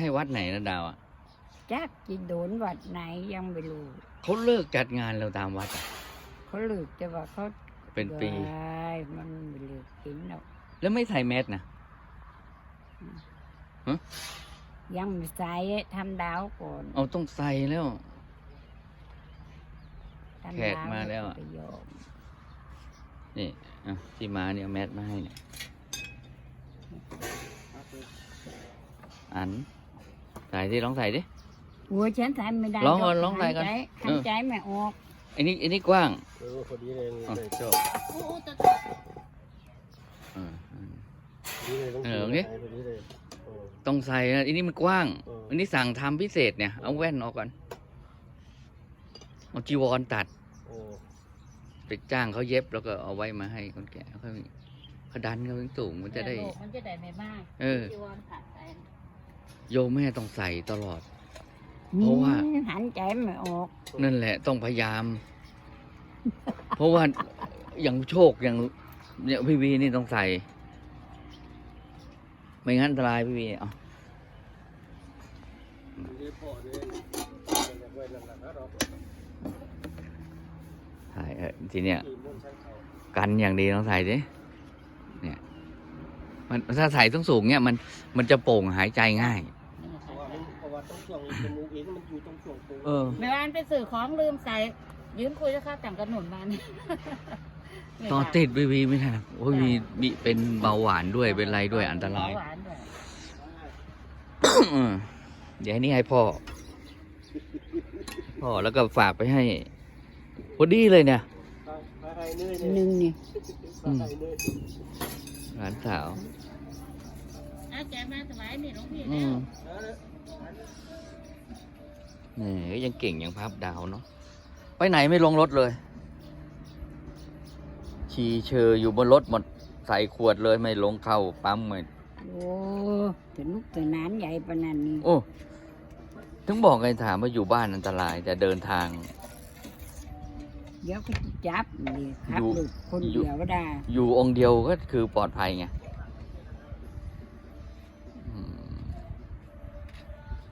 ให้วัดไหนนะดาวอะจักจิโดนวัดไหนยังไม่รู้เขาเลิกจัดงานเราตามวัดอะเขาเลือกแต่ว่าเขาเป็นปีได้มันไม่เลือกกินหรอกแล้วไม่ใส่แมสนะ ยังไม่ใส่ทำดาวก่อนเอาต้องใส่แล้ว ทำแขกดาวมาแล้วอะ ไปโยมนี่อะที่มาเนี่ยเอาแมสมาให้เนี่ยอันใส่ที่ลองใส่ดิหัวฉันใส่ไม่ได้ลองก่อนหรลองใส่ก่อนหายใจเออหายใจไม่ออกอันนี้อันนี้กว้างเออพอดีเลยเลยชอบเออเออนี่เลยต้องเออกินนี่พอดีเลยเออ ต้องใส่นะอันนี้มันกว้าง เอออั อันนี้สั่งทำพิเศษเนี่ย เอาแว่นออกก่อนเอาจีวรตัดเออไปจ้างเขาเย็บแล้วก็เอาไว้มาให้คนแก่เขาเขาดันเขาถึงสูงมันจะได้มันจะได้ไม่มากเออ จีวรผ่าไป โยมแม่ต้องใส่ตลอด เพราะว่า อืมหันใจไม่ออกนั่นแหละต้องพยายาม เพราะว่าอย่างโชคอย่างเนี่ยพี่วีนี่ต้องใส่ ไม่งั้นอันตรายพี่วีเอานี่พ่อเนี่ยมันไว้นั่นแหละครับเราใส่เออทีเนี้ยขี่มุ่นใช้เขากันอย่างดีต้องใส่ดิเนี่ย มันถ้าใส่ต้องสูงเนี่ยมันมันจะโป่งหายใจง่าย เพราะว่ามันเพราะว่าต้องช่วงจมูกเองมันอยู่ตรงช่วงปูเออไม่ว่าไปสื่อของลืมใส่ยืนคุยแล้วครับแต่งกระหนุนมานี่ตอนติดวีวีไม่ทันโอ้ยมีมีเป็นเบาหวานด้วยเป็นไรด้วยอันตรายเบหวนด้วยเออเดี๋ยวให้นี่ให้พ่อ พ่อแล้วก็ฝากไปให้พอดีเลยเนี่ยพาไอ้เนื่อยหเนี่ยนึ่งนี่พาไอ้เนื่อย หลานสาว อาแกมาสบายนี่หลวงพี่อืแล้วมนี่ก็ยังเก่งยังพับดาวเนาะ ไปไหนไม่ลงรถเลย ชีเชออยู่บนรถหมด ใส่ขวดเลยไม่ลงเข้าปั๊มเลยโอ้ถึงลูกถึงนานใหญ่ปานนั้นนี่โอ้ ถึงบอกไงถามว่าอยู่บ้านอันตรายแต่เดินทาง เดี๋ยวก็จะจับนี่ครับอยู่ลูกคนอยู่ เดียวก็ได้อยู่องค์เดียวก็คือปลอดภัยไง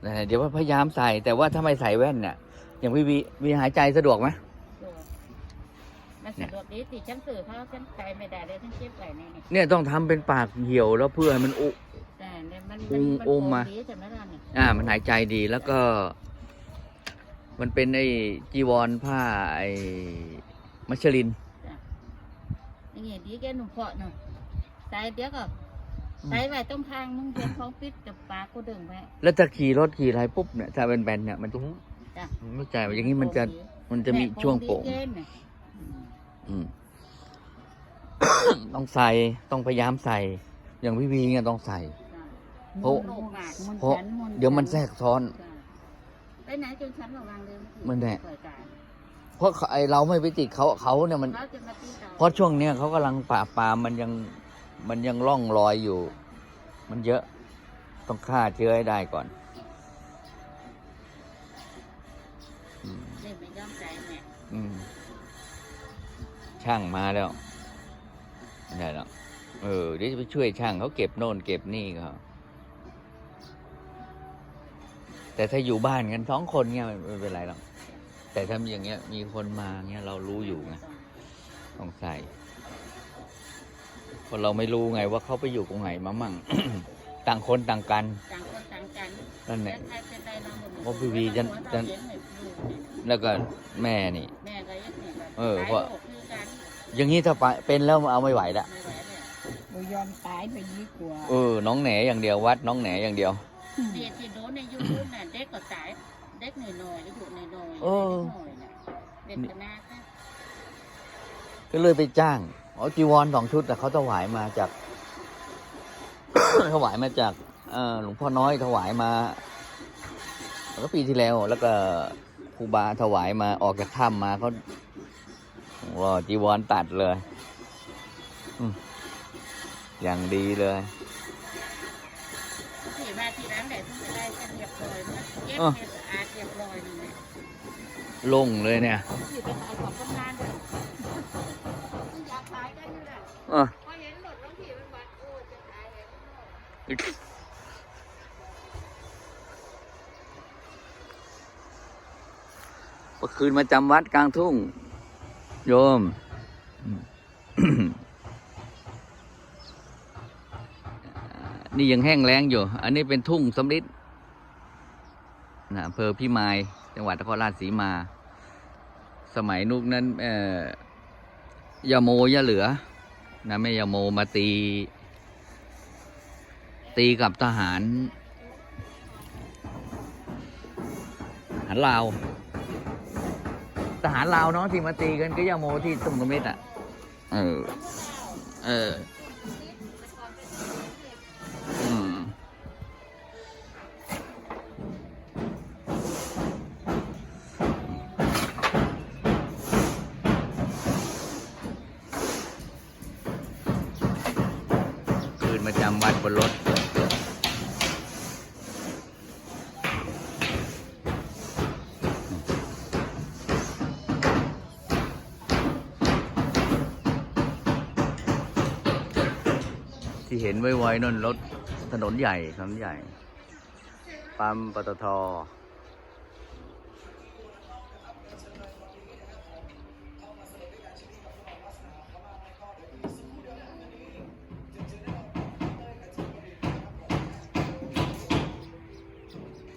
แต่เดี๋ยวว่าพยายามใส่แต่ว่าถ้าไม่ใส่แว่นเนี่ยอย่างพี่วีวีหายใจสะดวกไหมมันสะดวกดีติฉันสื่อเขาฉันใจไม่ได้เลยฉันเจ็บไหล่นี่นี่เนี่ยต้องทำเป็นปากเหี่ยวแล้วเพื่อให้มันอุแต่เนี่ยมันอุ้มนอุ้มมาดีใช่ไหมล่ะนี่อ่า มันหายใจดีแล้วก็ มันเป็นไอ้จีวรผ้าไอ้มัชลินอย่างเงี้ยดีแกหนุ่มเพาะหน่อยใส่เดี๋ยวก็ ใส่ไว้ตรงทางมึงเห็นของปิดกับปากก็ดึงไว้แล้วถ้าขี่รถขี่อะไรปุ๊บเนี่ยถ้าเป็นแบนๆเนี่ยมันจะจ้ะมันไม่ใจายอย่างนี้มันจะมันจะมีช่วงโป่งแม่ของดีเกินน่ะอืมอืมต้องใส่ต้องพยายามใส่ อย่างพี่วีเนี่ยต้องใส่ เพราะมุนมากมุนเพราะฉันมุเดี๋ยวมันแทรกซ้อนจ้ะไปไหนจนฉันระวังเลยมันแน่เปิดการเพราะไอเราไม่ไปติดเขาเขาเนี่ยมันเขาจะมาตีเราเพราะช่วงเนี้ยเขากำลังปราบปรามมันยัง มันยังล่องลอยอยู่ มันเยอะต้องฆ่าเชื้อให้ได้ก่อนอืมเล่นไม่ยอมใจแม่อืม ช่างมาแล้วไม่ได้แล้วเออเดี๋ยวจะไปช่วยช่างเขาเก็บโน่นเก็บนี่เขาแต่ถ้าอยู่บ้านกันสองคนเงี้ยไม่เป็นไรหรอกแต่ถ้ามีอย่างเงี้ย มีคนมาเงี้ยเรารู้อยู่ไงต้องใส่ เพราะเราไม่รู้ไงว่าเขาไปอยู่ตรงไหนมามั่ง ต่างคนต่างกันต่างคนต่างกันนั่นแหละใครเป็นไรเราหมดเพราะพี่วีจะจะหัวเราเลี้ยงให้ลูกนี่แล้วก็แม่นี่ แม่ก็ยังนี่แบบเออตายเพราะโลกคือกันอย่างนี้ถ้าไปเป็นแล้วเอาไม่ไหวละไม่ไหวเลยเรายอมตายไปดีกว่าเออน้องแหนอย่างเดียววัดน้องแหนอย่างเดียวเด็กที่โดนในยูทูบน่ะเด็กก็ตายเด็กหน่อยๆอายุหน่อยๆเออเด็กหน่อยๆน่ะเด็กขนาดนะ ก็เลยไปจ้างเอาจีวรสองชุดแต่เขาถวายมาจาก ถวายมาจากเอ่อหลวงพ่อน้อยถวายมาแล้วก็ปีที่แล้ว แล้วก็ครูบาถวายมาออกจากถ้ำมาเขาว่าจีวรตัดเลยอืมอย่างดีเลยที่มาที่ร้านไหนที่จะได้กันเรียบร้อยมันเก็บเออให้สะอาดเรียบร้อยนี่แหละลงเลยเนี่ยที่ไปขายของกำนัน อะพอเมื่อคืนมาจำวัดกลางทุ่ง โยมนี่ยังแห้งแล้งอยู่ อันนี้เป็นทุ่งสมฤทธิ์นะอำเภอพิมาย จังหวัดนครราชสีมา สมัยนุกนั้น เอ่อยาโมยาเหลือ นะแม่ยาโมมาตี ตีกับทหารทหารลาวทหารลาวเนาะที่มาตีกันก็ยาโมที่ตุ้มกระเม็ดอะ เออ เออ มาจำวัดบนรถที่เห็นไวๆนั่นรถถนนใหญ่ถนนใหญ่ ปั๊มปตท